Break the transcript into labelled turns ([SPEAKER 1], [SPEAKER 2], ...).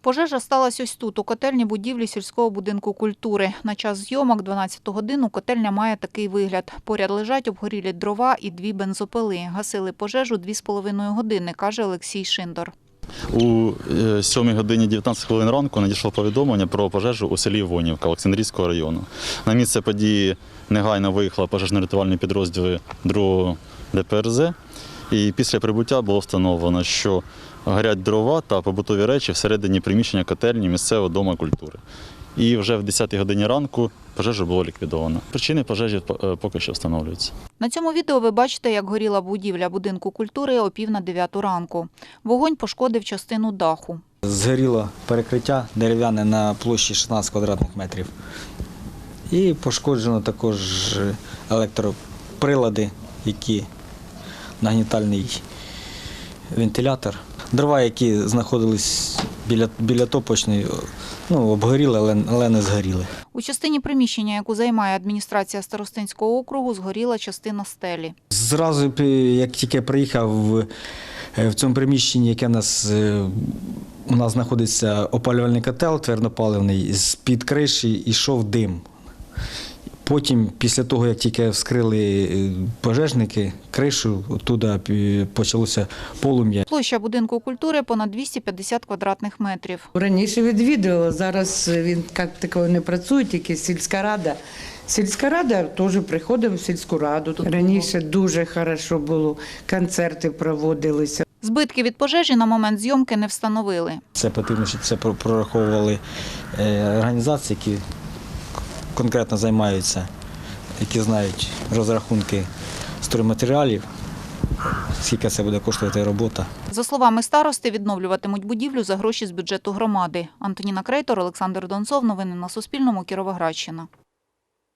[SPEAKER 1] Пожежа сталася ось тут, у котельні будівлі сільського будинку культури. На час зйомок 12 годину котельня має такий вигляд. Поряд лежать обгорілі дрова і дві бензопили. Гасили пожежу 2,5 години, каже Олексій Шиндор.
[SPEAKER 2] У е, 7 годині 19 хвилин ранку надійшло повідомлення про пожежу у селі Вонівка Олександрійського району. На місце події негайно виїхали пожежно-рятувальні підрозділи 2 ДПРЗ. І після прибуття було встановлено, що горять дрова та побутові речі всередині приміщення котельні місцевого дому культури. І вже в 10 годині ранку пожежу було ліквідовано. Причини пожежі е, поки що встановлюються.
[SPEAKER 1] На цьому відео ви бачите, як горіла будівля будинку культури о пів на 9 ранку. Вогонь пошкодив частину даху.
[SPEAKER 3] Згоріло перекриття дерев'яне на площі 16 квадратних метрів. І пошкоджено також електроприлади, які нагнітальний вентилятор. Дрова, які знаходились біля, біля топочної, ну, обгоріли, але, але не згоріли.
[SPEAKER 1] У частині приміщення, яку займає адміністрація Старостинського округу, згоріла частина стелі.
[SPEAKER 3] Зразу, як тільки приїхав в, е, цьому приміщенні, яке в нас, е, у нас знаходиться опалювальний котел твердопаливний, з-під криші йшов дим. Потім, після того, як тільки вскрили е, пожежники кришу, оттуда почалося полум'я.
[SPEAKER 1] Площа будинку культури понад 250 квадратних метрів.
[SPEAKER 4] Раніше відвідувала, зараз він як такого не працює, тільки сільська рада. Сільська рада теж приходимо в сільську раду. Раніше дуже хорошо було, концерти проводилися.
[SPEAKER 1] Збитки від пожежі на момент зйомки не встановили.
[SPEAKER 3] Це потрібно, щоб це прораховували е, організації, які конкретно займаються, які знають розрахунки стройматеріалів, скільки це буде коштувати робота.
[SPEAKER 1] За словами старости, відновлюватимуть будівлю за гроші з бюджету громади. Антоніна Крейтор, Олександр Донцов. Новини на Суспільному. Кіровоградщина.